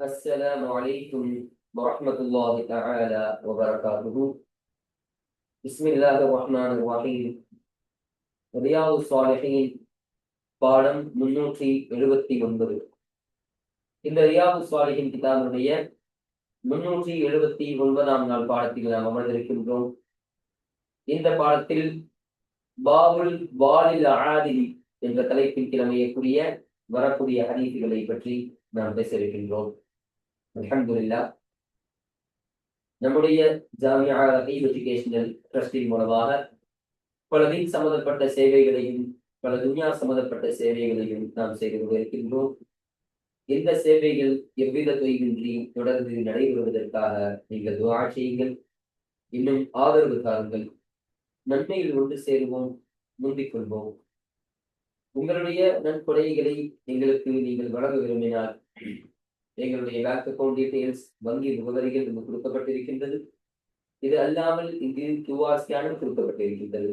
السلام عليكم ورحمة الله تعالى وبركاته بسم الله الرحمن الرحيم ரியாது சாலிஹின் பாடம் முன்னூற்றி எழுபத்தி ஒன்பது இந்த ரியாது சாலிஹின் கிதாபுடைய முன்னூற்றி எழுபத்தி ஒன்பதாம் நாள் பாடத்தில் நாம் அமர்ந்திருக்கின்றோம் இந்த பாடத்தில் பாபுல் வாலில் ஆதிலி என்ற தலைப்பின் கிழமையக்கூடிய வரக்கூடிய ஹதீசுகளை பற்றி நாம் பேச இருக்கின்றோம் அல்ஹம்துலில்லாஹ் நம்முடைய ஜாமியா எஜுகேஷனல் ட்ரஸ்டின் மூலமாக பல தீன் சம்பந்தப்பட்ட சேவைகளையும் பல துன்யா சம்பந்தப்பட்ட சேவைகளையும் நாம் செய்து கொண்டிருக்கின்றோம். இந்த சேவைகள் எவ்வித தொய்வின்றி தொடர்ந்து நடைபெறுவதற்காக நீங்கள் துவா செய்யுங்கள். இன்னும் ஆதரவு தாருங்கள். நன்மையில் ஒன்று சேருவோம் முந்திக் கொள்வோம். உங்களுடைய நன்கொடைகளை எங்களுக்கு நீங்கள் வழங்க விரும்பினால் எங்களுடைய பேங்க் அக்கௌண்ட் டீடைல்ஸ் வங்கி முகவரிகள் நமக்கு கொடுக்கப்பட்டிருக்கின்றது. இது அல்லாமல் இங்கு கியூஆர் ஸ்கேனும் கொடுக்கப்பட்டிருக்கின்றது.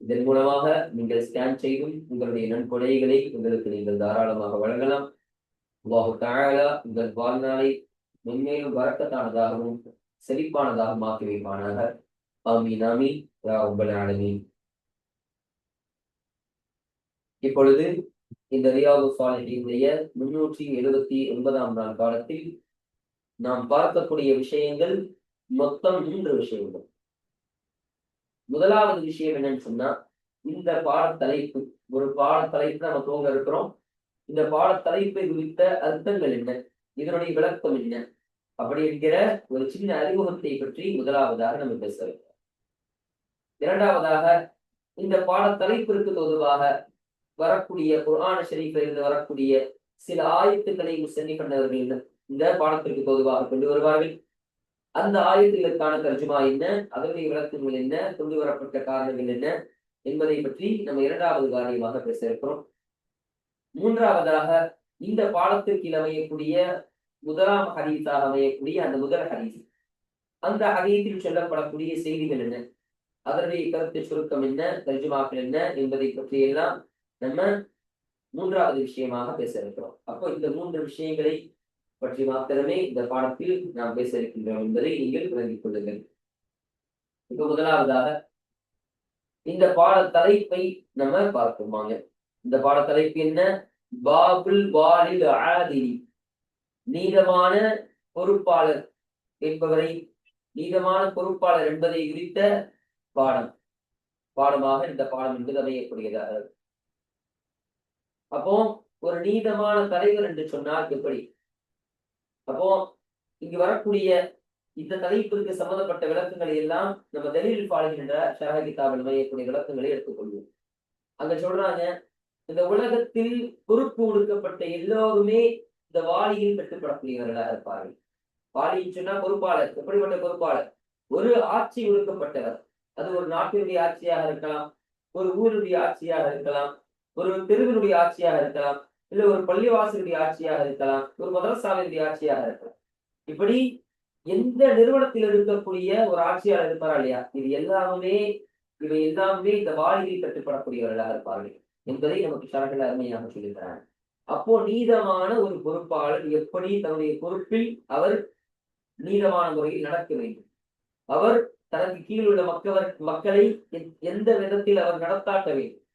இதன் மூலமாக நீங்கள் ஸ்கேன் செய்தும் உங்களுடைய நன்கொடைகளை உங்களுக்கு நீங்கள் தாராளமாக வழங்கலாம். அல்லாஹு உங்கள் வாழ்நாளை மென்மேலும் வரக்கத்தானதாகவும் செழிப்பானதாகவும் ஆக்கி வைப்பானாக ஆமீன் ஆமீன். யா ரப்பல் இப்பொழுது இந்த ரியாவு சாலிஹினுடைய முன்னூற்றி எழுபத்தி ஒன்பதாம் நாள் காலத்தில் நாம் பார்க்கக்கூடிய விஷயங்கள் மொத்தம் மூன்று விஷயங்கள். முதலாவது விஷயம் என்னன்னு சொன்னா இந்த பாடத்தலைப்பு. ஒரு பாடத்தலைப்பு நம்ம தூங்க இருக்கிறோம். இந்த பாடத்தலைப்பை குறித்த அர்த்தங்கள் என்ன? இதனுடைய விளக்கம் என்ன? அப்படி என்கிற ஒரு சின்ன அறிமுகத்தை பற்றி முதலாவதாக நம்ம பேச இரண்டாவதாக இந்த பாடத்தலைப்பிற்கு பொதுவாக வரக்கூடிய குரான ஷரீஃபில் இருந்து வரக்கூடிய சில ஆயத்துக்களை முசன்னி கண்டவர்கள் இந்த பாடத்திற்கு பொதுவாக கொண்டு வருவார்கள். அந்த ஆயத்துகளுக்கான தர்ஜுமா என்ன? அதனுடைய விளக்கங்கள் என்ன? கொண்டு வரப்பட்ட காரணங்கள் என்ன? என்பதை பற்றி நம்ம இரண்டாவது காரியமாக பேச இருக்கிறோம். மூன்றாவதாக இந்த பாடத்திற்கு அமையக்கூடிய முதலாம் ஹரீஸாக அமையக்கூடிய அந்த முதல் ஹரீஸ் அந்த ஹரீஸில் சொல்லப்படக்கூடிய செய்திகள் என்ன? அதனுடைய கருத்து சுருக்கம் என்ன? தர்ஜுமாக்கள் என்ன? என்பதை பற்றியெல்லாம் நம்ம மூன்றாவது விஷயமாக பேச இருக்கிறோம். அப்போ இந்த மூன்று விஷயங்களை பற்றி மாத்திரமே இந்த பாடத்தில் நாம் பேச இருக்கின்றோம் என்பதை நீங்கள் விளங்கிக் கொள்ளுங்கள். இப்ப முதலாவதாக இந்த பாட தலைப்பை நம்ம பார்ப்போமாங்க இந்த பாட தலைப்பு என்ன? பாபுல் வாலில் ஆதிரி நீதமான பொறுப்பாளர் என்பவரை நீதமான பொறுப்பாளர் என்பதை குறித்த பாடம். பாடமாக இந்த பாடம் என்பது அமையக்கூடியதாக அப்போ ஒரு நீதமான தலைவர் என்று சொன்னால் எப்படி? அப்போ இங்கு வரக்கூடிய இந்த தலைப்பிற்கு சம்பந்தப்பட்ட விளக்கங்களை எல்லாம் நம்ம தெளிவில் பாடுகின்ற ஷரஹ கிதாபில் அமையக்கூடிய விளக்கங்களை எடுத்துக்கொள்வோம். அங்க சொல்றாங்க இந்த உலகத்தில் பொறுப்பு கொடுக்கப்பட்ட எல்லோருமே இந்த வாளியில் கட்டுப்படக்கூடியவர்களாக இருப்பார்கள். வாளின்னு சொன்னா பொறுப்பாளர் எப்படிப்பட்ட பொறுப்பாளர்? ஒரு ஆட்சி ஒடுக்கப்பட்டவர். அது ஒரு நாட்டினுடைய ஆட்சியாக இருக்கலாம் ஒரு ஊருடைய ஆட்சியாக இருக்கலாம் ஒரு தெருவினுடைய ஆட்சியாக இருக்கலாம் இல்ல ஒரு பள்ளிவாசலுடைய ஆட்சியாக இருக்கலாம் ஒரு மதரசாவினுடைய ஆட்சியாக இருக்கலாம். இப்படி எந்த நிறுவனத்தில் இருக்கக்கூடிய ஒரு ஆட்சியாளர் இருப்பாரா இல்லையா? இது எல்லாமே இவை எல்லாமே இந்த வாளியில் கட்டுப்படக்கூடியவர்களாக இருப்பார்கள் என்பதை நமக்கு சரகள் அருமையாக சொல்லித்தராங்க. அப்போ நீதமான ஒரு பொறுப்பாளர் எப்படி தன்னுடைய பொறுப்பில் அவர் நீதமான முறையில் நடக்க வேண்டும்? அவர் தனக்கு கீழ் உள்ள மக்கள் மக்களை எந்த விதத்தில் அவர் நடத்தாட்ட வேண்டும்?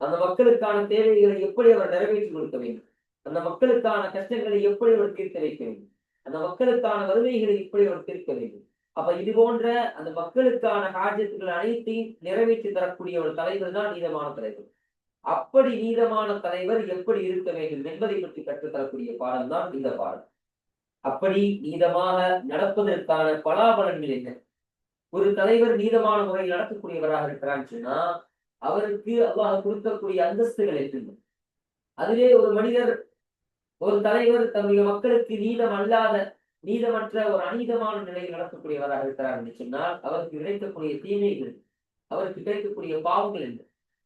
அந்த மக்களுக்கான தேவைகளை எப்படி அவர் நிறைவேற்றி கொடுக்க வேண்டும்? அந்த மக்களுக்கான கஷ்டங்களை எப்படி அவர் தீர்க்க வைக்க வேண்டும்? அந்த மக்களுக்கான வறுமைகளை எப்படி அவர் தீர்க்க வேண்டும்? அப்ப இது போன்ற அந்த மக்களுக்கான ஹாஜத்துகள் அனைத்தையும் நிறைவேற்றி தரக்கூடிய ஒரு தலைவர் தான் நீதமான தலைவர். அப்படி நீதமான தலைவர் எப்படி இருக்க வேண்டும் என்பதை பற்றி கற்றுத்தரக்கூடிய பாடம் தான் இந்த பாடம். அப்படி நீதமாக நடப்பதற்கான பலாபலன்கள் என்ன? ஒரு தலைவர் நீதமான முறையில் நடத்தக்கூடியவராக இருக்கிறான்னு சொன்னா அவருக்கு அல்லாஹ் கொடுக்கக்கூடிய அந்தஸ்துகள் என்ன அதிலே ஒரு மனிதர் ஒரு தலைவர் தன்னுடைய மக்களுக்கு நீதம் அல்லாத நீதமற்ற ஒரு அநீதமான நிலையில் நடத்தக்கூடியவராக இருக்கிறார் என்று சொன்னால் அவருக்கு கிடைக்கக்கூடிய தீமைகள் அவருக்கு கிடைக்கக்கூடிய பாவங்கள் என்ன?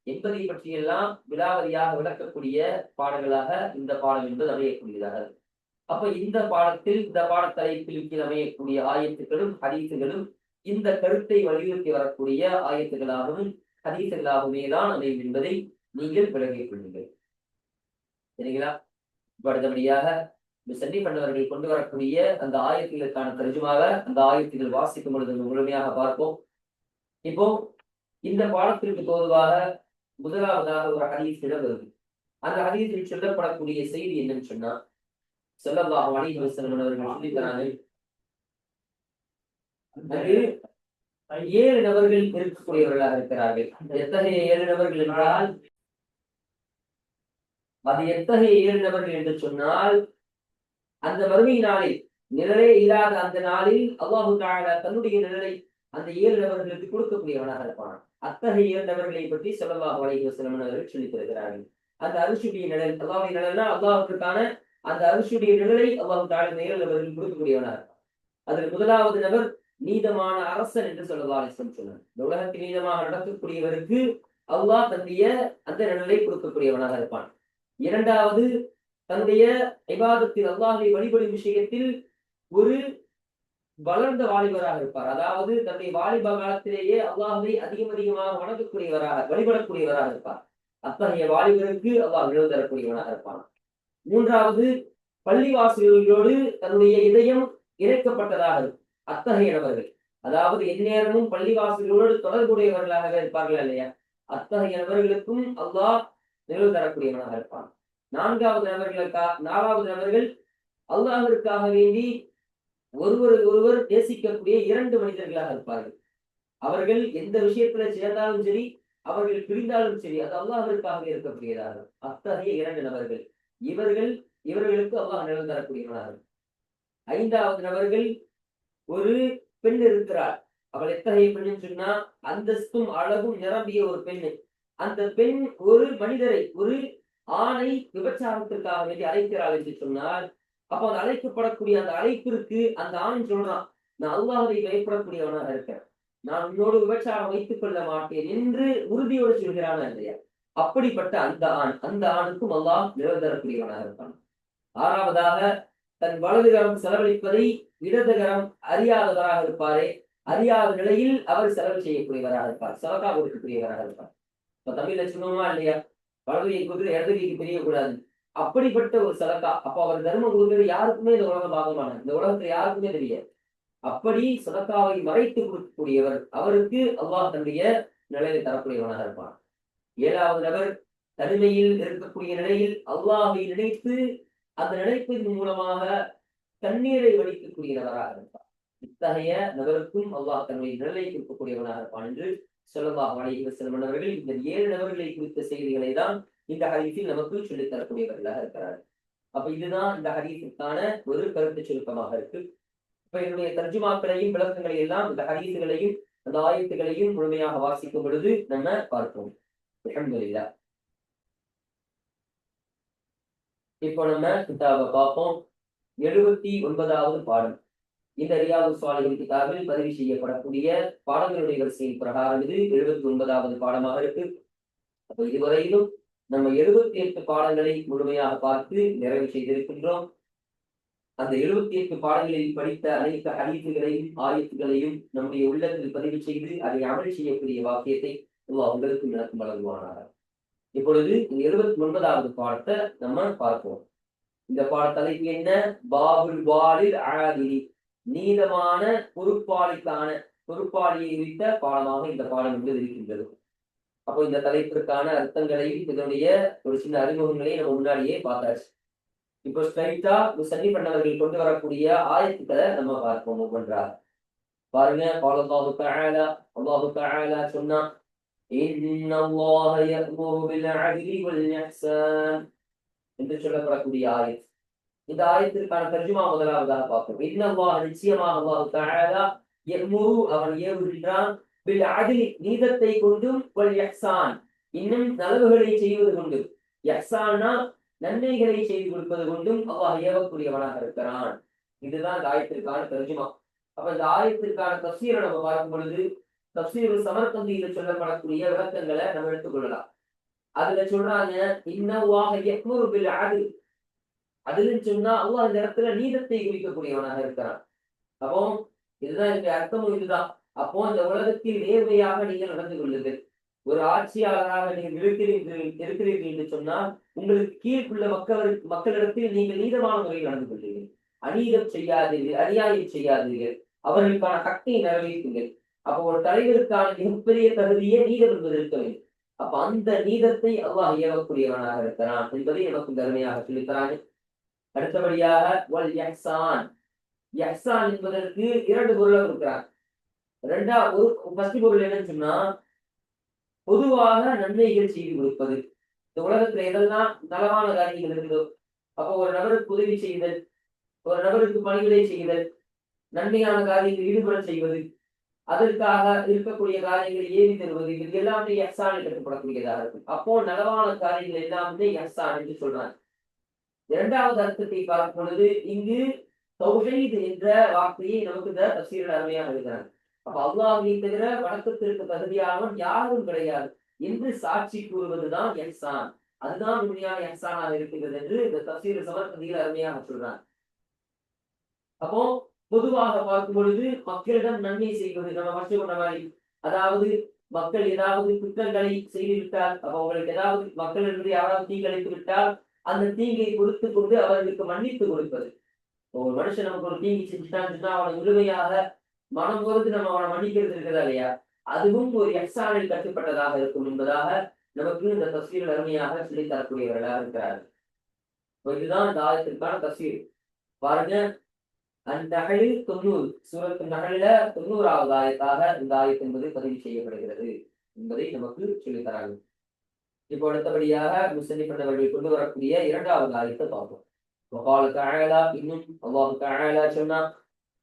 என்பதை பற்றியெல்லாம் விலாவரியாக விளக்கக்கூடிய பாடங்களாக இந்த பாடம் என்பது அமையக்கூடியதாக அப்ப இந்த பாடத்தில் இந்த பாடத்தலைப்பில் கீழ் அமையக்கூடிய ஆயத்துகளும் ஹரீசுகளும் இந்த கருத்தை வலியுறுத்தி வரக்கூடிய ஆயத்துகளாகவும் ஹதீசுகளாகவே தான் அமையும் என்பதை நீங்கள் விளங்கிக் கொள்ளுங்கள். சரிங்களா? அடுத்தபடியாக சென்னி பண்ணவர்கள் கொண்டு வரக்கூடிய அந்த ஆயத்திகளுக்கான தர்ஜுமாக அந்த ஆயத்திகள் வாசிக்கும் பொழுது முழுமையாக பார்ப்போம். இப்போ இந்த பாடத்திற்கு பொதுவாக முதலாவதாக ஒரு ஹதீஸ் இடம் வருது அந்த ஹதீஸில் சொல்லப்படக்கூடிய செய்தி என்னன்னு சொன்னா சொல்லல்லாஹு அலைஹி அவர்கள் சொல்லித்தராங்க. ஏழு நபர்கள் இருக்கக்கூடியவர்களாக இருக்கிறார்கள். எத்தகைய ஏழு நபர்கள் என்றால்? அது எத்தகைய ஏழு நபர்கள் என்று சொன்னால் அந்த வறுமை நாளில் நிழலே இல்லாத அந்த நாளில் அல்லாஹு தன்னுடைய நிழலை அந்த ஏழு நபர்களுக்கு கொடுக்கக்கூடியவனாக இருப்பான். அத்தகைய ஏழு நபர்களை பற்றி செலவாக அலைஹி வஸல்லம் அவர்கள் சொல்லித் தருகிறார்கள். அந்த அரிசுடைய நிழல் அல்லாஹுடைய நிழல்னா அல்லாஹுக்கான அந்த அரிசுடைய நிழலை அல்லாஹு தாலா ஏழு நபர்கள் கொடுக்கக்கூடியவனாக இருப்பான். அதில் முதலாவது நபர் நீதமான அரசன் என்று சொல்லலாம் சொன்னார். இந்த உலகத்தில் நீதமாக நடக்கக்கூடியவருக்கு அல்லாஹ் தன்னுடைய அந்த நிழலை கொடுக்கக்கூடியவனாக இருப்பான். இரண்டாவது தன்னுடைய ஐபாதத்தில் அல்லாஹை வழிபடும் விஷயத்தில் ஒரு வளர்ந்த வாலிபராக இருப்பார். அதாவது தன்னுடைய வாலிப காலத்திலேயே அல்லாஹை அதிகம் அதிகமாக வணங்கக்கூடியவராக வழிபடக்கூடியவராக இருப்பார். அத்தகைய வாலிபருக்கு அல்லாஹ் நிழல் தரக்கூடியவனாக இருப்பான். மூன்றாவது பள்ளிவாசல்களோடு தன்னுடைய இதயம் இணைக்கப்பட்டதாக இருக்கும். அத்தகைய நபர்கள் அதாவது எந்நேரமும் பள்ளிவாசிகளோடு தொடர்புடையவர்களாக இருப்பார்கள் இல்லையா? அத்தகைய நபர்களுக்கும் அல்லாஹ் நிலவு தரக்கூடியவனாக இருப்பான். நான்காவது நபர்களுக்கா நாலாவது நபர்கள் அல்லாஹிற்காக வேண்டி ஒருவருக்கு ஒருவர் நேசிக்கக்கூடிய இரண்டு மனிதர்களாக இருப்பார்கள். அவர்கள் எந்த விஷயத்துல சேர்ந்தாலும் சரி அவர்கள் பிரிந்தாலும் சரி அது அல்லாஹிற்காக இருக்கக்கூடியதாகும் அத்தகைய இரண்டு நபர்கள். இவர்கள் இவர்களுக்கு அல்லாஹ் நிழல் தரக்கூடியவனார்கள் ஐந்தாவது நபர்கள் ஒரு பெண் இருக்கிறாள். அவள் எத்தகைய பெண் சொன்னா அந்தஸ்தும் அழகும் நிரம்பிய ஒரு பெண் அந்த பெண் ஒரு மனிதரை ஒரு ஆணை விபச்சாரத்திற்காக வேண்டி அழைக்கிறாள் என்று சொன்னால் அப்ப அந்த அழைக்கப்படக்கூடிய அந்த அழைப்பிற்கு அந்த ஆண் சொல்றான் நான் அல்லாஹை பயப்படக்கூடியவனாக இருக்கிறேன். நான் உன்னோடு விபச்சாரம் வைத்துக் கொள்ள மாட்டேன் என்று உறுதியோடு சொல்கிறான் இல்லையா அப்படிப்பட்ட அந்த ஆண் அந்த ஆணுக்கும் அல்லாஹ் நிரந்தரக்கூடியவனாக இருப்பான். ஆறாவதாக தன் வலதுகரம் செலவழிப்பதை இடதுகரம் அறியாதவராக இருப்பாரே அறியாத நிலையில் அவர் செலவு செய்யக்கூடியவராக இருப்பார். செலக்கா கொடுக்கக்கூடியவராக இருப்பார். இப்ப தமிழ்ல சொன்னோமா இல்லையா? வலதுகையை கொடுத்து இடது கைக்கு தெரியக்கூடாது அப்படிப்பட்ட ஒரு சதக்கா அப்ப அவர் தர்மம் கொடுக்கிறது யாருக்குமே இந்த உலகம் பாகமான இந்த உலகத்துல யாருக்குமே தெரியாது. அப்படி சதக்காவை மறைத்து கொடுக்கக்கூடியவர் அவருக்கு அல்லாஹ் தன்னுடைய நிலையை தரக்கூடியவனாக இருப்பான். ஏழாவது நபர் தனிமையில் இருக்கக்கூடிய நிலையில் அல்லாஹை நினைத்து அந்த நினைப்பின் மூலமாக தண்ணீரை வடிக்கக்கூடிய நபராக இருப்பார். இத்தகைய நபருக்கும் அல்லாஹ் தன்னுடைய நிழலை கொடுக்கக்கூடியவனாக இருப்பான் என்று சொல்லமாக வணிக செல்வனவர்கள் இந்த ஏழு நபர்களை குறித்த செய்திகளை தான் இந்த ஹதீஸில் நமக்கு சொல்லித் தரக்கூடியவர்களாக இருக்கிறார் அப்ப இதுதான் இந்த ஹதீஸுக்கான ஒரு கருத்து சுருக்கமாக இருக்கு. இப்ப என்னுடைய தர்ஜுமாக்களையும் விளக்கங்களை எல்லாம் இந்த ஹதீஸுகளையும் அந்த ஆயத்துகளையும் முழுமையாக வாசிக்கும் பொழுது நம்ம பார்ப்போம். அல்ஹம்துலில்லாஹ். இப்போ நம்ம கிதாபை பார்ப்போம். எழுபத்தி ஒன்பதாவது பாடம் இந்த ரியாது சுவாலிகள் கிதாபில் பதிவு செய்யப்படக்கூடிய பாடங்களுடைய வரிசையின் பிரகாரம் இது. எழுபத்தி ஒன்பதாவது பாடமாக இருக்கு. அப்போ இதுவரையிலும் நம்ம எழுபத்தி எட்டு பாடங்களை முழுமையாக பார்த்து நிறைவு செய்திருக்கின்றோம். அந்த எழுபத்தி எட்டு பாடங்களில் படித்த அனைத்து அறிவிப்புகளையும் ஆயத்துகளையும் நம்முடைய உள்ளத்தில் பதிவு செய்து அதை அமல் செய்யக்கூடிய வாக்கியத்தை உங்களுக்கு நடக்கும் வழங்குவானாக. இப்பொழுது இந்த எழுபத்தி ஒன்பதாவது பாடத்தை நம்ம பார்ப்போம். இந்த பாட தலைப்பு என்ன? பாபுல் வாலில் ஆதிரி நீளமான பொறுப்பாளிக்கான பொறுப்பாளியை குறித்த பாடமாக இந்த பாடம் என்பது இருக்கின்றது. அப்போ இந்த தலைப்பிற்கான அர்த்தங்களையும் இதனுடைய ஒரு சின்ன அறிமுகங்களையும் நம்ம முன்னாடியே பார்த்தாச்சு. இப்போ ஸ்ட்ரைட்டா சன்னி பண்ணவர்கள் கொண்டு வரக்கூடிய ஆயத்துக்களை நம்ம பார்ப்போம் ஒவ்வொன்றா. பாருங்க அல்லாஹு தஆலா அல்லாஹு தஆலா சொன்னா إن الله يأمر بالعدل والإحسان என்று சொல்லப்படக்கூடிய ஆயத் இந்த ஆயத்திற்கான தர்ஜுமா முதலாவதாக பார்ப்போம் இன்னல்லாஹ் நிச்சயமாக அல்லாஹு தஆலா யமுரு அவன் ஏவுகின்றான் பில் அடிலி நீதத்தை கொண்டும் வல் யஹ்சான் இன்னும் நலவுகளை செய்வது கொண்டும் யஹ்சான்னா நன்மைகளை செய்து கொடுப்பது கொண்டும் அல்லாஹ் ஏவக்கூடியவனாக இருக்கிறான் இதுதான் இந்த ஆயத்திற்கான தர்ஜுமா அப்ப இந்த ஆயத்திற்கான தப்சீரை நம்ம பார்க்கும் பொழுது தப்சீர் சமர்கந்தியில் சொல்லப்படக்கூடிய விளக்கங்களை நம்ம எடுத்துக்கொள்ளலாம் அதுல சொல்றாங்க இன்னவாக யக்முரு பில் அடில். அதுலன்னு சொன்னா அல்லாஹ் அந்த இடத்துல நீதத்தை குறிக்கக்கூடியவனாக இருக்கிறான். அப்போ இதுதான் எனக்கு அர்த்தமும் இதுதான். அப்போ இந்த உலகத்தில் நேர்மையாக நீங்கள் நடந்து கொள்ளுங்கள். ஒரு ஆட்சியாளராக நீங்கள் இருக்கிறீர்கள் இருக்கிறீர்கள் என்று சொன்னால் உங்களுக்கு கீழ்ப்புள்ள மக்கள் மக்களிடத்தில் நீங்கள் நீதமான முறையில் நடந்து கொள்ளுங்கள். அநீதம் செய்யாதீர்கள் அநியாயம் செய்யாதீர்கள். அவர்களுக்கான ஹக்கை நிறைவேற்றுங்கள். அப்போ ஒரு தலைவருக்கான மிகப்பெரிய தகுதியே நீதம் என்பது இருக்க வேண்டும். அப்ப அந்த நீதத்தை அல்லாஹ் ஏவக்கூடியவனாக இருக்கிறான் என்பதை நமக்கு கருமையாக சொல்லித்தராங்க அடுத்தபடியாக வல் யஹ்சான். யஹ்சான் என்பதற்கு இரண்டு பொருளாக இருக்கிறார் ரெண்டா ஒரு ஃபர்ஸ்ட் பொருள் என்னன்னு சொன்னா பொதுவாக நன்மைகள் செய்து கொடுப்பது. இந்த உலகத்துல எதெல்லாம் நலமான காரியங்கள் இருக்குதோ அப்போ ஒரு நபருக்கு உதவி செய்தல் ஒரு நபருக்கு பணிகளை செய்தல் நன்மையான காரியங்கள் ஈடுபட செய்வது அதற்காக இருக்கக்கூடிய காரியங்களை ஏவி தருவது இது எல்லாமே எஸ்ஆன் கட்டுப்படக்கூடியதாக இருக்கும். அப்போ நலவான காரியங்கள் எல்லாமே எஸ்ஆன் என்று சொல்றாங்க. இரண்டாவது அர்த்தத்தை பார்க்கும் பொழுது இங்கு தௌஹீத் என்ற வார்த்தையை நமக்கு இந்த தப்சீரில் அருமையாக இருக்கிறாங்க அப்ப அல்லாஹை தவிர வணக்கத்திற்கு தகுதியானவன் யாரும் கிடையாது. என்று சாட்சி கூறுவதுதான் எஹ்சான் அதுதான் உண்மையான எஹ்சானாக இருக்கின்றது என்று இந்த தசீர சமர்ப்பதியில் அருமையாக சொல்றாங்க. அப்போ பொதுவாக பார்க்கும் பொழுது மக்களிடம் நன்மை செய்வது நம்ம ஃபர்ஸ்ட் கொண்ட மாதிரி. அதாவது மக்கள் ஏதாவது குற்றங்களை செய்துவிட்டால் அப்ப அவங்களுக்கு ஏதாவது மக்களிலிருந்து யாராவது தீங்கிழைத்து விட்டால் அந்த தீங்கை கொடுத்து கொண்டு அவர்களுக்கு மன்னித்து கொடுப்பது. ஒரு மனுஷன் நமக்கு ஒரு தீங்கி செஞ்சுட்டான்னு சொன்னா அவனை முழுமையாக மனம் பொறுத்து நம்ம அவனை மன்னிக்கிறது இருக்கிறதா இல்லையா? அதுவும் ஒரு எக்ஸானில் கட்டுப்பட்டதாக இருக்கும் என்பதாக நமக்கு இந்த தஸ்வீர் அருமையாக சொல்லித் தரக்கூடியவர்களாக இருக்கிறார்கள் இதுதான் தாயத்திற்கான தஸ்வீர். பாருங்க அந்நகலில் தொண்ணூறு சூரத்து நகலில தொண்ணூறாவது ஆயத்தாக இந்த ஆயத் என்பது பதிவு செய்யப்படுகிறது என்பதை நமக்கு சொல்லித் தராங்க இப்போ அடுத்தபடியாக முஸ்லிம் பண்ணவர்கள் கொண்டு வரக்கூடிய இரண்டாவது ஆயத்தை பார்ப்போம் وقال تعالى இன்னும் அல்லாஹ் تعالى சொன்னா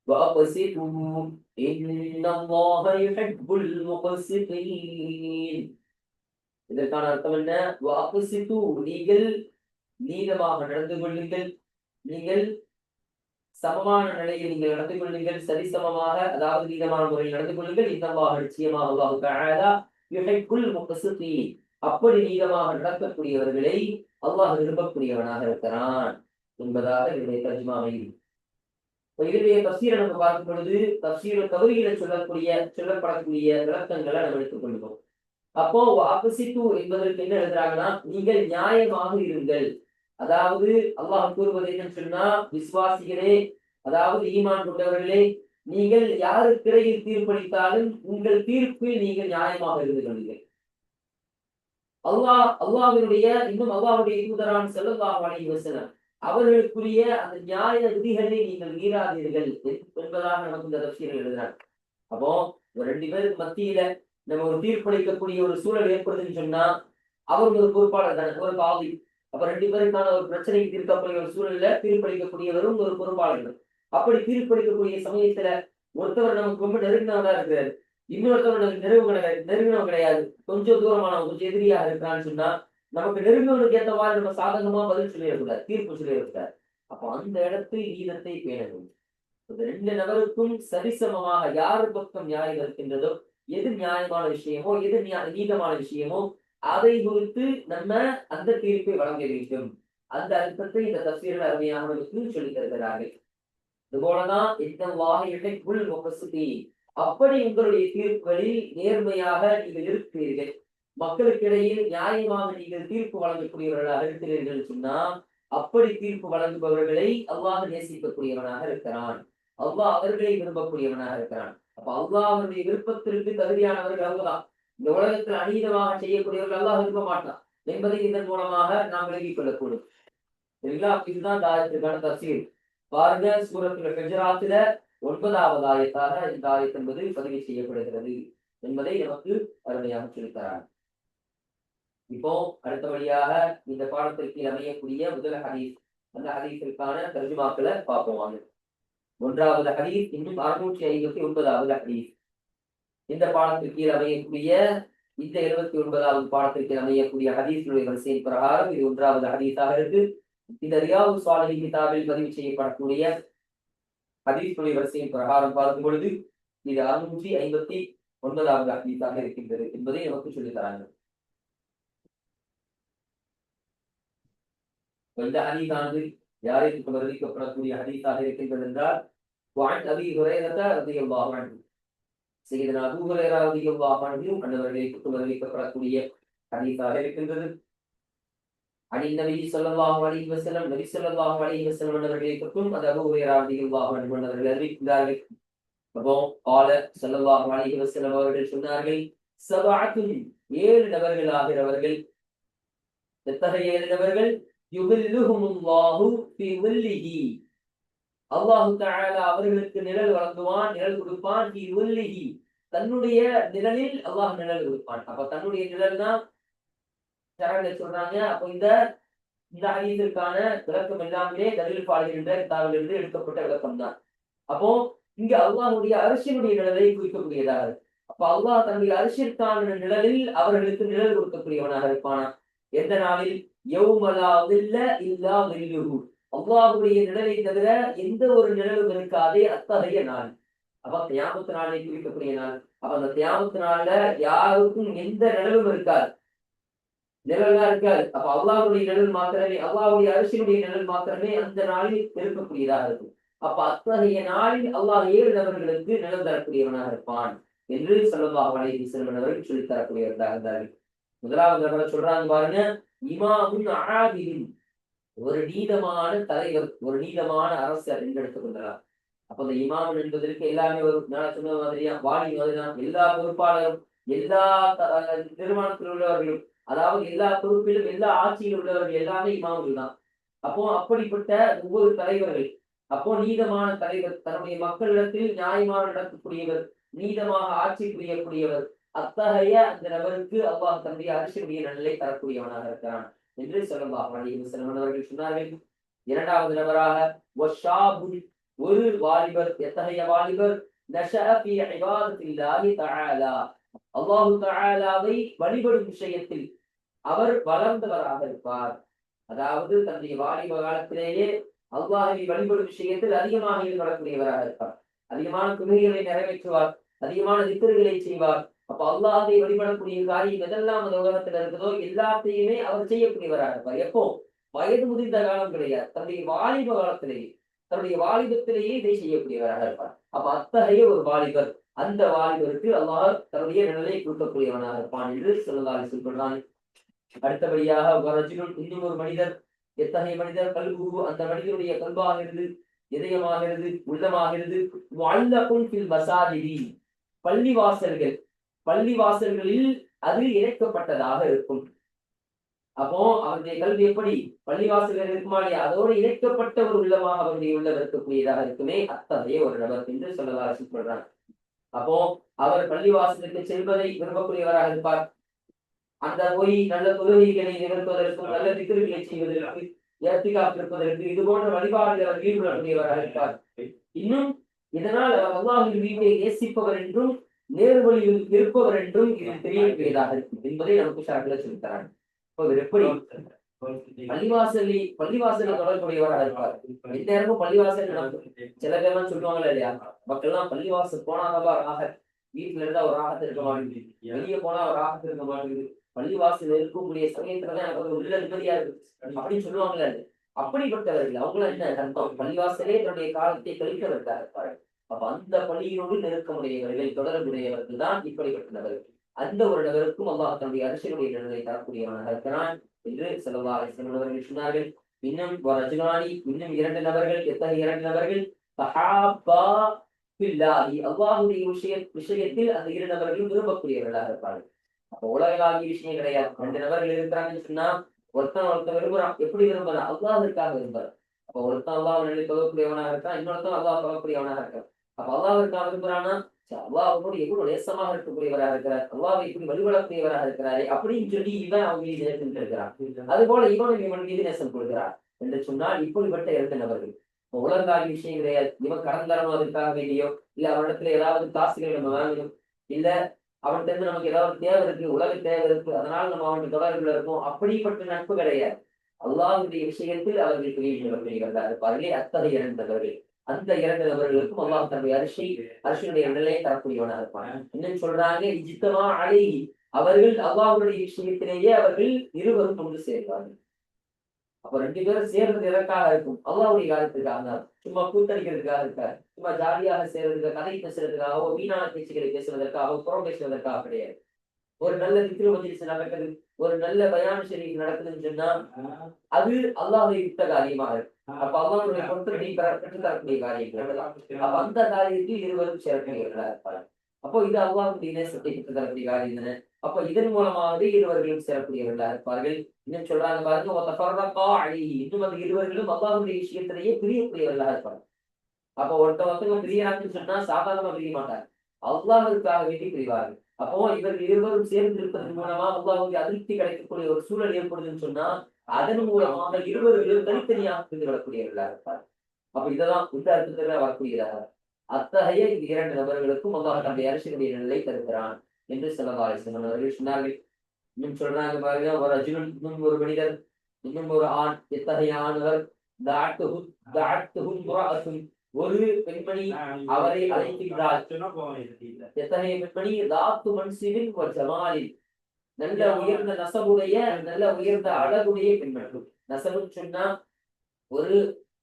وأقسطوا إن الله يحب المقسطين இதற்கான அர்த்தம் என்ன வாக்குசித்து நீங்கள் நீதமாக நடந்து கொள்ளுங்கள் நீங்கள் சமமான நிலையில் நீங்கள் நடந்து கொள்ளுங்கள் சரிசமமாக அதாவது நீதமான முறையில் நடந்து கொள்ளுங்கள். இதமாக நிச்சயமாக அல்லாஹு தஆலா அப்படி நீதமாக நடக்கக்கூடியவர்களை அல்லாஹ் விரும்பக்கூடியவனாக இருக்கிறான் என்பதாக இதனுடைய தர்ஜுமாவை இப்ப இதனுடைய தப்சீரை நம்ம பார்க்கும் பொழுது தப்சீர தவறிகளை சொல்லக்கூடிய சொல்லப்படக்கூடிய விளக்கங்களை நம்ம எடுத்துக்கொள்வோம் அப்போ அபசித்து என்பதற்கு என்ன எழுதுறாங்கன்னா நீங்கள் நியாயமாக இருங்கள். அதாவது அல்லாஹ் கூறுவது என்னன்னு சொன்னா விசுவாசிகளே அதாவது ஈமான் கொண்டவர்களே நீங்கள் யாரு திரையில் தீர்ப்பளித்தாலும் உங்கள் தீர்ப்பில் நீங்கள் நியாயமாக இருந்து கொள்ளுங்கள். அல்லாஹ் அல்லாஹினுடைய இன்னும் அல்லாஹுடைய தூதரான் செல்லல்லாஹு அலைஹி அவர்களுக்குரிய அந்த நியாய விதிகளை நீங்கள் மீறாதீர்கள் என்பதாக நமக்கு இந்த ரசிகர்கள் எழுதுறாங்க அப்போ ரெண்டு பேருக்கு மத்தியில நம்ம ஒரு தீர்ப்பளிக்கக்கூடிய ஒரு சூழல் ஏற்படுதுன்னு சொன்னா அவர் ஒரு பொறுப்பாளர் தானே ஒரு பாதி. அப்ப ரெண்டு பேருக்கான ஒரு பிரச்சனைக்கு தீர்க்கக்கூடிய ஒரு சூழல்ல தீர்ப்பளிக்கக்கூடியவரும் ஒரு பொறுப்பாளர் அப்படி தீர்ப்பளிக்கக்கூடிய சமயத்துல ஒருத்தவர் நமக்கு ரொம்ப நெருங்கினவரா இருக்கிறாரு. இன்னொருத்தவர் நமக்கு நெருங்கு கிடையாது நெருங்கினவன் கிடையாது. கொஞ்சம் தூரமானவன் கொஞ்சம் எதிரியா இருக்கிறான்னு சொன்னா நமக்கு நெருங்கினவனுக்கு ஏத்த மாதிரி நம்ம சாதகமா பதில் சொல்லிடக்கூடாது தீர்ப்பு சொல்லிடக்கூடாது. அப்போ அந்த இடத்தில் நீதத்தை பேண வேண்டும். ரெண்டு நபருக்கும் சரிசமமாக யார் பக்கம் நியாயம் இருக்கின்றதோ எது நியாயமான விஷயமோ எது நியா- நீதமான விஷயமோ அதை குறித்து நம்ம அந்த தீர்ப்பை வழங்க வேண்டும். அந்த அர்த்தத்தை இந்த தஸ்வீர்கள் அருமையானவர்களுக்கு சொல்லி தருகிறார்கள். இது போலதான் இந்த வாகைகளை உள் முகசுதி அப்படி உங்களுடைய தீர்ப்புகளில் நேர்மையாக நீங்கள் இருக்கிறீர்கள். மக்களுக்கிடையில் நியாயமாக நீங்கள் தீர்ப்பு வழங்கக்கூடியவர்களாக இருக்கிறீர்கள் சொன்னால் அப்படி தீர்ப்பு வழங்குபவர்களை அல்லாஹ் நேசிக்கக்கூடியவனாக இருக்கிறான். அல்லாஹ் அவர்களை விரும்பக்கூடியவனாக இருக்கிறான். அப்ப அல்லாஹ் அவருடைய விருப்பத்திற்கு தகுதியானவர்கள் அவ்வளவுதான் இந்த உலகத்தில் அநீதமாக செய்யக்கூடியவர்கள் எல்லாம் விரும்ப மாட்டான். என்பதை இதன் மூலமாக நாம் விலகிக் கொள்ளக்கூடும். சரிங்களா? இதுதான் தாயத்திற்கான தசீர் பாருங்க சூரத்துல கஜராத்துல ஒன்பதாவது ஆயத்தாக இந்த ஆயத் என்பது பதிவு செய்யப்படுகிறது என்பதை நமக்கு அருமையாக சொல்லித்தராங்க. இப்போ அடுத்தபடியாக இந்த பாடத்திற்கு அமையக்கூடிய முதல் ஹதீஸ். அந்த ஹதீஸிற்கான தர்ஜுமாக்களை பார்ப்போம் ஒன்றாவது ஹதீஸ் இன்னும் அறுநூற்றி ஐம்பத்தி ஒன்பதாவது ஹதீஸ். இந்த பாடத்திற்கு அமையக்கூடிய இந்த எழுபத்தி ஒன்பதாவது பாடத்திற்கு அமையக்கூடிய ஹதீஸுடைய வரிசையின் பிரகாரம் இது ஒன்றாவது ஹதீஸாக இருக்கு. இந்த ரியாவு சாலை கிதாபில் பதிவு செய்யப்படக்கூடிய ஹதீஸுடைய வரிசையின் பிரகாரம் பார்க்கும் பொழுது இது அறுநூற்றி ஐம்பத்தி ஒன்பதாவது ஹதீஸாக இருக்கின்றது என்பதை நமக்கு சொல்லி தராங்க. இந்த ஹதீஸானது யாரை வருவிக்கப்படக்கூடிய ஹதீஸாக இருக்கின்றது என்றால் அபி ஹுரேரத ரதி அல்லாஹ் செய்தனா அபூஹுரைராவுடைய வாகனங்களும் அன்னவர்களை கொண்டு அறிவிக்கப்படக்கூடிய ஹதீஸாக இருக்கின்றது. அனி நபி ஸல்லல்லாஹு அலைஹி வஸல்லம் நபி ஸல்லல்லாஹு அலைஹி வஸல்லம் அவர்களை கொண்டும் அது அபூஹுரைராவுடைய வாகனம் அவர்கள் அறிவிக்கின்றார்கள். அப்போ பால ஸல்லல்லாஹு அலைஹி வஸல்லம் அவர்கள் சொன்னார்கள் சபஅத்துன் ஏழு நபர்கள் ஆகிறவர்கள். எத்தகைய ஏழு நபர்கள்? யுபில்லுஹுமுல்லாஹு ஃபி ظில்லிஹி அல்லாஹு தஆலா அவர்களுக்கு நிழல் வழங்குவான் நிழல் கொடுப்பான் ஃபி ظில்லிஹி தன்னுடைய நிழலில் அல்லாஹ் நிழல் கொடுப்பான். அப்ப தன்னுடைய நிழல் தான் சொல்றாங்க. அப்போ இந்த இந்த ஹதீஸிற்கான விளக்கம் எல்லாமே தலில் பாடுகின்ற கிதாவிலிருந்து எடுக்கப்பட்ட விளக்கம் தான் அப்போ இங்க அல்லாஹுடைய அரசியனுடைய நிழலை குறிக்கக்கூடியதாக இருக்கு. அப்ப அல்லாஹ் தன்னுடைய அரசியற்கான நிழலில் அவர்களுக்கு நிழல் கொடுக்கக்கூடியவனாக இருப்பானா? எந்த நாளில்? யௌமலா இல்ல இல்லா வில்லுஹு. அல்லாஹ்வுடைய நிழலை தவிர எந்த ஒரு நிழலும் இருக்காதே அத்தகைய நாள். அப்ப தியாபத்து நாளை குறிக்கக்கூடிய நாள். அப்ப அந்த தியாபத்து நாள்ல யாருக்கும் எந்த நிழலும் இருக்காது. நிழலா இருக்காது. அப்ப அவ்வாவுடைய நிழல் மாத்திரமே அவ்வாவுடைய அரசியலுடைய நிழல் மாத்திரமே அந்த நாளில் இருக்கக்கூடியதாக இருக்கும். அப்ப அத்தகைய நாளில் அல்லாஹ் ஏழு நபர்களுக்கு நிழல் தரக்கூடியவனாக இருப்பான் என்று சொல்லல்லாஹ் வலைகி வஸல்லம் அவர்கள் சொல்லித் தரக்கூடியவர்களாக இருந்தார்கள். முதலாவது நபர் சொல்றாங்க பாருங்க இமாமுன் ஆதிலின் ஒரு நீதமான தலைவர் ஒரு நீதமான அரசர் என்று எடுத்துக்கொள்ளலாம் அப்ப அந்த இமாம் என்பதற்கு எல்லாமே ஒரு நான் சொன்ன மாதிரியா வாணி மாதிரிதான் எல்லா பொறுப்பாளரும் எல்லா த- நிறுவனத்தில் உள்ளவர்களும் அதாவது எல்லா பொறுப்பிலும் எல்லா ஆட்சியில் உள்ளவர்கள் எல்லாமே இமாம்கள் தான். அப்போ அப்படிப்பட்ட ஒவ்வொரு தலைவர்கள் அப்போ நீதமான தலைவர் தன்னுடைய மக்களிடத்தில் நியாயமாக நடக்கக்கூடியவர் நீதமாக ஆட்சி புரியக்கூடியவர் அத்தகைய அந்த நபருக்கு அல்லாஹ் தன்னுடைய அரசியலுடைய நன்மை தரக்கூடியவனாக இருக்கிறான் என்று சொல்லலாம் அவர்கள் சொன்னார்கள். இரண்டாவது நபராக ஒரு வாலிபர் எத்தகைய வாலிபர்? அல்லாஹு வழிபடும் விஷயத்தில் அவர் வளர்ந்தவராக இருப்பார் அதாவது தன்னுடைய வாலிப காலத்திலேயே அல்லாஹை வழிபடும் விஷயத்தில் அதிகமாக ஈடுபடக்கூடியவராக இருப்பார் அதிகமான துணைகளை நிறைவேற்றுவார் அதிகமான திக்கர்களை செய்வார் அப்ப அல்லாஹை வழிபடக்கூடிய காரியம் எதெல்லாம் அந்த உலகத்துல இருக்குதோ எல்லாத்தையுமே அவர் செய்யக்கூடியவராக இருப்பார் எப்போ வயது முதிர்ந்த காலம் கிடையாது தன்னுடைய வாலிப காலத்திலேயே தன்னுடைய வாலிபத்திலேயே இதை செய்யக்கூடியவராக இருப்பார். அப்ப அத்தகைய ஒரு வாலிபர் அந்த வாலிபருக்கு அல்லாஹ் தன்னுடைய நிழலை கொடுக்கக்கூடியவனாக இருப்பான் என்று சொல்லலாறு சொல்கிறான் அடுத்தபடியாக ஒரு இன்னும் ஒரு மனிதர் எத்தகைய மனிதர்? கல்பு அந்த மனிதனுடைய கல்பாகிறது இதயமாகிறது உள்ளமாகிறது. வாழ்ந்த ஃபில் மசாஜிதி. பள்ளி வாசல்கள் பள்ளி வாசல்களில் அது இணைக்கப்பட்டதாக இருக்கும். அப்போ அவருடைய கல்வி எப்படி? பள்ளிவாசல்கள் இருக்குமா இல்லையா அதோடு இணைக்கப்பட்ட ஒரு உள்ளமாக அவருடைய உள்ளம் இருக்கக்கூடியதாக இருக்குமே அத்தகைய ஒரு நபர் என்று சொல்லலாம் சொல்றாங்க அப்போ அவர் பள்ளிவாசலுக்கு செல்வதை விரும்பக்கூடியவராக இருப்பார். அந்த போய் நல்ல தொழுகைகளை நிகழ்த்துவதற்கும் நல்ல திக்கிர்களை செய்வதற்கு ஏத்திகாப் இருப்பதற்கு இது போன்ற வழிபாடுகள் அவர் ஈடுபடக்கூடியவராக இருப்பார். இன்னும் இதனால் அவர் அல்லாஹின் வீட்டை நேசிப்பவர் என்றும் நேர்வழியில் இருப்பவர் என்றும் இது தெரியக்கூடியதாக இருக்கும் என்பதை நமக்கு சார்பில் சொல்லித்தராங்க இப்போ எப்படி? பள்ளிவாசலி பள்ளிவாசல தொடர்புடையவராக இருப்பார்? எந்த நேரமும் பள்ளிவாசல் நடக்கும். சில பேர்லாம் சொல்லுவாங்களா இல்லையா? மக்கள் எல்லாம் பள்ளிவாசல் போனாதவா ராக வீட்டுல இருந்தா ஒரு ராகத்து இருக்க மாட்டேங்குது. வெளியே போனா ஒரு ராகத்து இருக்க மாட்டேங்குது. பள்ளிவாசல் இருக்கக்கூடிய சமயத்துலதான் எனக்கு ஒரு உள்ள நிம்மதியா இருக்கு அப்படின்னு சொல்லுவாங்களே அது. அப்படிப்பட்டவர்கள் அவங்கள என்ன அர்த்தம் பள்ளிவாசலே தன்னுடைய காலத்தை கழித்தவர்களாக இருப்பார்கள். அப்ப அந்த பள்ளியோடு நெருக்கமுடையவர்கள் தொடர்புடையவர்கள் தான் இப்படிப்பட்டவர்கள். அந்த ஒரு நபருக்கும் அல்லாஹ் தன்னுடைய அரசியலுடைய நிலையை தரக்கூடியவனாக இருக்கிறான் என்று செல்லவா அவர்கள் சொன்னார்கள். இன்னும் ரஜுனானி இன்னும் இரண்டு நபர்கள் எத்தகைய இரண்டு நபர்கள்? தஹாப்பா அல்லாஹுடைய விஷய விஷயத்தில் அந்த இரு நபர்களும் விரும்பக்கூடியவர்களாக இருப்பார்கள். அப்போ உலகளாகிய விஷயம் கிடையாது. ரெண்டு நபர்கள் இருக்கிறாங்கன்னு சொன்னா ஒருத்தன் ஒருத்தன் விரும்புறான். எப்படி விரும்புறான்? அல்லாஹிற்காக விரும்புறான். அப்ப ஒருத்தன் அல்லாஹ் நிலை தொகக்கூடியவனாக இருக்கான் இன்னொருத்தன் அல்லாஹ் தொகக்கூடியவனாக இருக்கான். அப்ப அல்லாஹிற்காக விரும்புறானா சரி, கூட எவ்வளவு நேசமாக இருக்கக்கூடியவராக இருக்கிறார். அல்லாவை இப்படி வழிபடக்கூடியவராக இருக்கிறாரே அப்படின்னு சொல்லி இவன் அவங்க மீது நேசம் இருக்கிறான் அது போல இவனும் இவன் மீது நேசம் கொள்கிறார் என்று சொன்னால் இப்படிப்பட்ட இரண்டு நபர்கள் இப்ப விஷயம் கிடையாது. இவன் கடன் தரணும் அதுக்காக வேண்டியோ இல்ல அவனிடத்துல ஏதாவது காசுகளை நம்ம வாங்கணும் இல்ல அவன்கிட்ட இருந்து நமக்கு ஏதாவது தேவை இருக்கு உலக தேவை இருக்கு அதனால நம்ம அவனுக்கு தொடர்புல இருக்கும் அப்படிப்பட்ட நட்பு கிடையாது. அல்லாவுடைய விஷயத்தில் அவர்களுக்கு வீழ்ந்தவர்களா இருப்பார்களே அத்தகைய இரண்டு நபர்கள் அந்த இரண்டு நபர்களுக்கும் அல்லாஹ் தன்னுடைய அரிசி அரிசியுடைய நிலையை தரக்கூடியவனாக இருப்பான். இன்னும் சொல்றாங்க இஜித்தமா அழை அவர்கள் அல்லாஹுடைய விஷயத்திலேயே அவர்கள் இருவரும் கொண்டு சேர்வார்கள். அப்ப ரெண்டு பேரும் சேர்றது எதற்காக இருக்கும். அல்லாவுடைய காலத்துக்காக தான். சும்மா கூத்தடிக்கிறதுக்காக இருக்கார். சும்மா ஜாலியாக சேர்றதுக்கு கதை பேசுறதுக்காகவோ வீணான பேச்சுகளை பேசுவதற்காகவோ புறம் பேசுவதற்காக கிடையாது. ஒரு நல்ல திக்ரு மஜிலிஸ் நடக்குது. ஒரு நல்ல பயான ஷெரீஃப் நடக்குதுன்னு சொன்னா அது அல்லாஹுடைய யுத்த காரியமாக இருக்கும். அப்ப அல்லாஹுடைய பொருத்தத்தை பெற்று தரக்கூடிய காரியங்கள் அப்ப அந்த காரியத்தில் இருவரும் சேரக்கூடியவர்களா இருப்பாங்க அப்போ இது அவ்வாவுடைய நேசத்தை பெற்று தரக்கூடிய காரியம் தானே? அப்ப இதன் மூலமாவது இருவர்களும் சேரக்கூடியவர்களா இருப்பார்கள். இன்னும் சொல்றாங்க பாருங்க ஒத்த பரதப்பா அழி இன்னும் அந்த இருவர்களும் அவ்வாவுடைய விஷயத்திலேயே பிரியக்கூடியவர்களா இருப்பாங்க அப்ப ஒருத்த ஒருத்தவங்க பிரியறாங்கன்னு சொன்னா சாதாரணமா பிரிய மாட்டாங்க. அல்லாஹுக்காக வேண்டி பிரிவார்கள். அப்போ இவர்கள் இருவரும் சேர்ந்து இருப்பதன் மூலமா அல்லாஹுடைய அதிருப்தி கிடைக்கக்கூடிய ஒரு சூழல் ஏற்படுதுன்னு சொன்னா அதன் மூலமாக இருவர்களும் தனித்தனியாக பிரிந்து விடக்கூடியவர்களா இருப்பார் அப்ப இதெல்லாம் இந்த அர்த்தத்துல வரக்கூடியதாக அத்தகைய இந்த இரண்டு நபர்களுக்கும் அல்லாஹ் தன்னுடைய அரசினுடைய நிலை தருகிறான் என்று சிலவாரி அவர்கள் சொன்னார்கள். இன்னும் சொல்றாங்க பாருங்க ஒரு அர்ஜுனன் இன்னும் ஒரு மனிதர் இன்னும் ஒரு ஆண் எத்தகைய ஆணவர் ஒரு பெண்மணி அவரை அழைக்கின்றார். எத்தகைய பெண்மணி? தாத்து மன்சிவின் ஒரு ஜமாலில் நல்ல உயர்ந்த நசவுடைய நல்ல உயர்ந்த அழகுடைய பின்பற்றும். நசபுன்னு சொன்னா ஒரு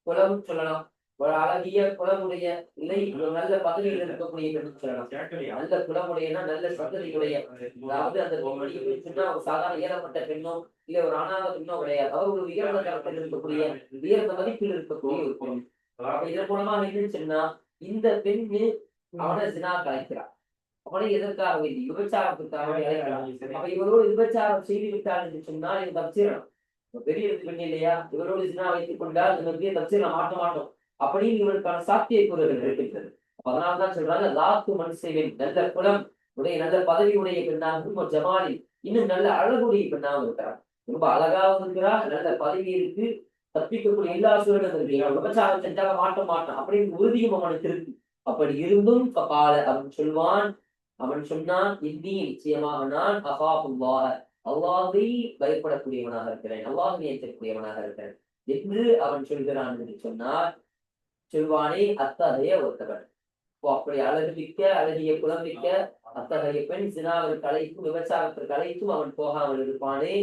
குலம் சொல்லலாம். ஒரு அழகிய குலமுடைய இல்லை ஒரு நல்ல பதவியில் இருக்கக்கூடிய பெண் சொல்லலாம். நல்ல குலமுடையனா நல்ல சந்ததியுடைய அதாவது அந்த சொன்னா ஒரு சாதாரண ஏறப்பட்ட பெண்ணோ இல்ல ஒரு அனாத பெண்ணோ கிடையாது. அவர் ஒரு உயர்ந்த தரத்தில் இருக்கக்கூடிய உயர்ந்த மதிப்பில் இருக்கக்கூடிய ஒரு பெண். இதன் மூலமாக என்னன்னு சொன்னா இந்த பெண்ணு அவனை சினா கலைக்கிறான் அவனை எதற்காக வேண்டி விபச்சாரத்துக்காக அப்ப இவரோடு விபச்சாரம் செய்து விட்டார் என்று சொன்னால் இது தப்சிரணும் பெரிய பெண் இல்லையா? இவரோடு சினா வைத்துக் கொண்டால் இந்த பெரிய தப்சிரம் மாட்ட மாட்டோம். அப்படின்னு இவருக்கான சாத்திய கூறுகள் இருக்கின்றது. அதனால்தான் சொல்றாங்க லாத்து மனுஷன் நல்ல குலம் உடைய நல்ல பதவி உடைய பெண்ணாகவும் ஜமாலி இன்னும் நல்ல அழகுடைய பெண்ணாகவும் இருக்கிறார் ரொம்ப அழகாகவும் இருக்கிறா நல்ல பதவி இருக்கு தப்பிக்கக்கூடிய எல்லா சூழலும் இருக்கு. விபச்சாரம் செஞ்சாக மாட்ட மாட்டான். அப்படின்னு உறுதியும் அவனுக்கு இருக்கு. அப்படி இருந்தும் கபால அவன் சொல்வான் அவன் சொன்னான் இன்னி நிச்சயமாக நான் அகாபுல்லாஹ அல்லாஹை பயப்படக்கூடியவனாக இருக்கிறேன் அல்லாஹை ஏற்றக்கூடியவனாக இருக்கிறேன். என்று அவன் சொல்கிறான் என்று சொன்னார். சொல்வானே அத்தகைய ஒருத்தவன். அப்படி அழகுமிக்க அழகிய குழம்பிக்க அத்தகைய பெண் சினாவிற்கு அழைத்தும் விபச்சாரத்திற்கு அழைத்தும் அவன் போகாமல் இருப்பானே.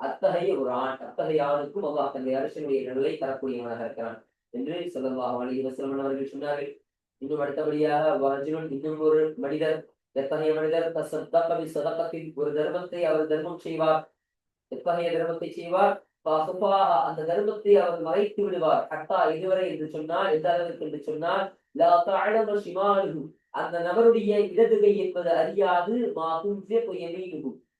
அத்தகைய ஒரு ஆண் அத்தகைய ஆணுக்கும் அல்லாஹ் தன்னுடைய அரசனுடைய நிழலை தரக்கூடியவனாக இருக்கிறான் என்று சொல்லலாம் அலி வசலமன் அவர்கள் சொன்னார்கள். இன்னும் அடுத்தபடியாக இன்னும் ஒரு மனிதர் எத்தகைய மனிதர் தசத்தகவி சதகத்தின் ஒரு தர்மத்தை அவர் தர்மம் செய்வார்? எத்தகைய தர்மத்தை செய்வார்? அந்த தர்மத்தை அவர் மறைத்து விடுவார். ஹத்தா இதுவரை என்று சொன்னால் எந்த அளவிற்கு என்று சொன்னால் அந்த நபருடைய இடதுகை என்பது அறியாது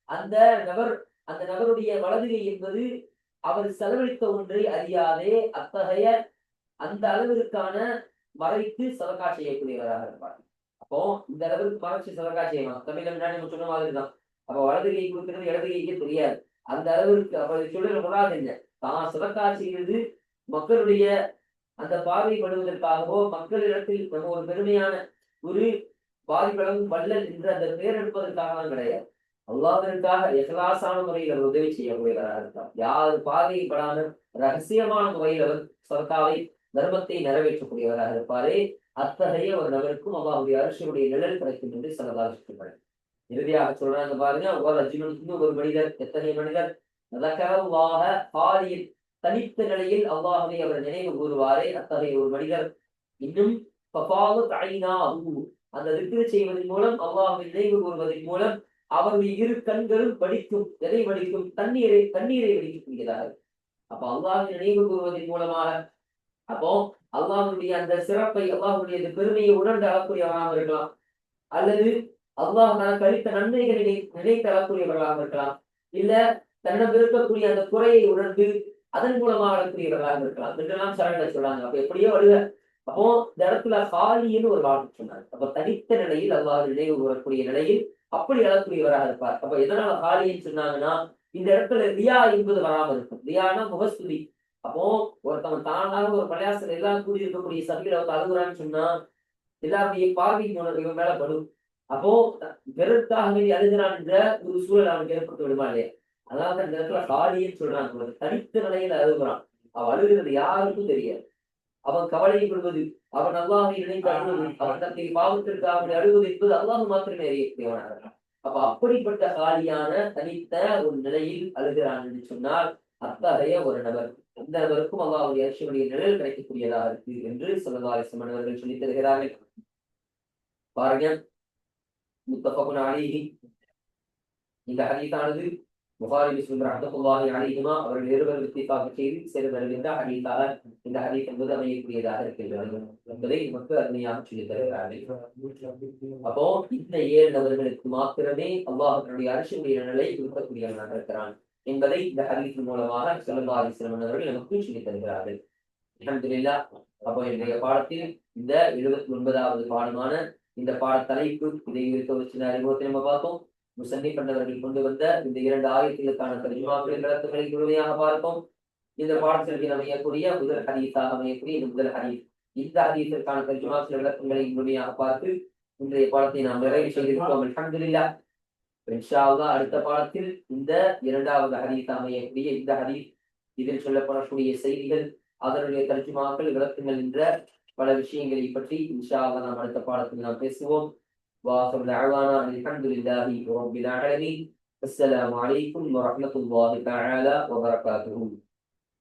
அந்த நபர் அந்த நபருடைய வலதுகை என்பது அவர் செலவழித்த ஒன்றை அறியாதே அத்தகைய அந்த அளவிற்கான மறைத்து சதக்கா செய்யக்கூடியவராக இருப்பார். அப்போ இந்த அளவுக்கு மறைச்சு சதக்கா செய்யலாம் தமிழ்ல முன்னாடி சொன்ன மாதிரி தான். அப்ப வலது கை கொடுக்கிறது இடது கைக்கு தெரியாது. அந்த அளவிற்கு அப்ப சொல்லுற முறாது என்ன தான் சதக்கா செய்வது மக்களுடைய அந்த பார்வைப்படுவதற்காகவோ மக்களிடத்தில் நம்ம ஒரு பெருமையான ஒரு பாதிப்பளவும் வல்லல் என்று அந்த பெயர் எடுப்பதற்காக கிடையாது. அல்லாதற்காக எகலாசான முறையில் அவர் உதவி செய்யக்கூடியவராக இருக்கார். யார் பார்வைப்படாமல் ரகசியமான முறையில் அவர் சர்க்காவை தர்மத்தை நிறைவேற்றக்கூடியவராக இருப்பாரே. அத்தகைய ஒரு நபருக்கும் அல்லாவுடைய அரசுடைய நிழல் கிடைக்கும் என்று சிலதாக சொல்றாங்க இறுதியாக சொல்றாங்க பாருங்க ஒரு அர்ஜுனன் ஒரு மனிதர் எத்தகைய மனிதர்? ரகவாக பாலியில் தனித்த நிலையில் அல்லாஹவை அவர் நினைவு கூறுவாரே அத்தகைய ஒரு மனிதர் இன்னும் பபாவு தாயினா அந்த திக்ரு செய்வதன் மூலம் அல்லாஹை நினைவு கூறுவதன் மூலம் அவருடைய இரு கண்களும் வடிக்கும் எதை வடிக்கும்? தண்ணீரை தண்ணீரை வடிக்கக்கூடியதாக. அப்ப அல்லாஹ் நினைவு கூறுவதன் மூலமாக அப்போ அல்லாஹுடைய அந்த சிறப்பை அல்லாஹுடைய பெருமையை உணர்ந்து அழக்கூடியவராக இருக்கலாம். அல்லது அல்லாஹ் நான் கழித்த நன்மைகளை நினைத்து அழக்கூடியவர்களாக இருக்கலாம். இல்ல தன்னிடம் இருக்கக்கூடிய அந்த குறையை உணர்ந்து அதன் மூலமாக அழக்கூடியவர்களாக இருக்கலாம். என்றெல்லாம் சரண சொல்றாங்க அப்ப எப்படியோ வருக. அப்போ இந்த இடத்துல ஹாலின்னு ஒரு வாழ்க்கை சொன்னார். அப்ப தனித்த நிலையில் அல்லாஹ் நினைவு வரக்கூடிய நிலையில் அப்படி அழக்கூடியவராக இருப்பார். அப்ப எதனால ஹாலின்னு சொன்னாங்கன்னா இந்த இடத்துல ரியா என்பது வராமல் இருக்கும். ரியானா முகஸ்துதி. அப்போ ஒருத்தவன் தானாக ஒரு பிரயாசத்துல எல்லாம் கூடி இருக்கக்கூடிய சபையில வந்து அழுகுறான்னு சொன்னா எல்லாருடைய பார்வை உணர்வு மேல படும். அப்போ பிறருக்காக வேண்டி அழுகிறான் என்ற ஒரு சூழல் அவனுக்கு ஏற்படுத்த விடுமா இல்லையா? அதாவது அந்த இடத்துல காலின்னு சொல்றாங்க தனித்த நிலையில அழுகுறான். அவன் அழுகிறது யாருக்கும் தெரியாது. அவன் கவலைப்படுவது அவன் அல்லாஹை நினைத்து அழுவது அவன் தன்னை பாவத்திற்கு அவனை அழுவது என்பது அல்லாஹ் மாத்திரமே அறியக்கூடியவனாக அப்ப அப்படிப்பட்ட காலியான தனித்த ஒரு நிலையில் அழுகிறான் என்று சொன்னால் அத்தகைய ஒரு நபர் அந்த நபருக்கும் அல்லாஹுடைய அரிசியுடைய நிழல் கிடைக்கக்கூடியதாக இருக்கு என்று சொல்லதாலிசம் அவர்கள் சொல்லித் தருகிறார்கள். பாருங்க. முத்தபகுன் அலிஹி. இந்த ஹதீஸானது புகாரி முஸ்லிம் ரஹமத்துல்லாஹி அலைஹிமா அவர்கள் இருவர் வித்திக்காக செய்து சேர வருகின்ற ஹதீஸாக இந்த ஹதீஸ் என்பது அமையக்கூடியதாக இருக்கின்றது. என்பதை நமக்கு அருமையாக சொல்லித் தருகிறார்கள். அப்போ இந்த ஏழு நபர்களுக்கு மாத்திரமே அல்லாஹ் தன்னுடைய அரசுடைய நிலை கொடுக்கக்கூடியவனாக இருக்கிறான். என்பதை இந்த ஹதீஸின் மூலமாக சொல்லல்லாஹி சிலமன் நமக்கு சொல்லித் தருகிறார்கள். அலமதுல்லா அப்போ இன்றைய பாடத்தில் இந்த எழுபத்தி ஒன்பதாவது பாடமான இந்த பாட தலைப்பு இதை இருக்க வச்சு அறிமுகத்தை நம்ம பார்த்தோம் முசன்னி பண்ணவர்கள் கொண்டு வந்த இந்த இரண்டு ஆயிரத்திற்கான தர்ஜுமாக்களின் விளக்கங்களை முழுமையாக பார்ப்போம். இந்த பாடத்திற்கு அமையக்கூடிய முதல் ஹதீஸாக அமையக்கூடிய இந்த முதல் ஹதீஸ். இந்த ஹதீஸிற்கான சில விளக்கங்களை முழுமையாக பார்த்து இன்றைய பாடத்தை நாம் நிறைவு செய்திருக்கிறோம் அலமதுல்லா இன்ஷா அல்லாஹ் அடுத்த பாடத்தில் இந்த இரண்டாவது ஹதீஸ் அமையக்கூடிய இந்த ஹதீஸ் இதில் சொல்லப்படக்கூடிய செய்திகள் அதனுடைய தர்ஜுமாக்கள் விளக்கங்கள் என்ற பல விஷயங்களை பற்றி இன்ஷா அல்லாஹ் நாம் அடுத்த பாடத்தில் நாம் பேசுவோம் واخر دعوانا ان الحمد لله رب العالمين السلام عليكم ورحمه الله تعالى وبركاته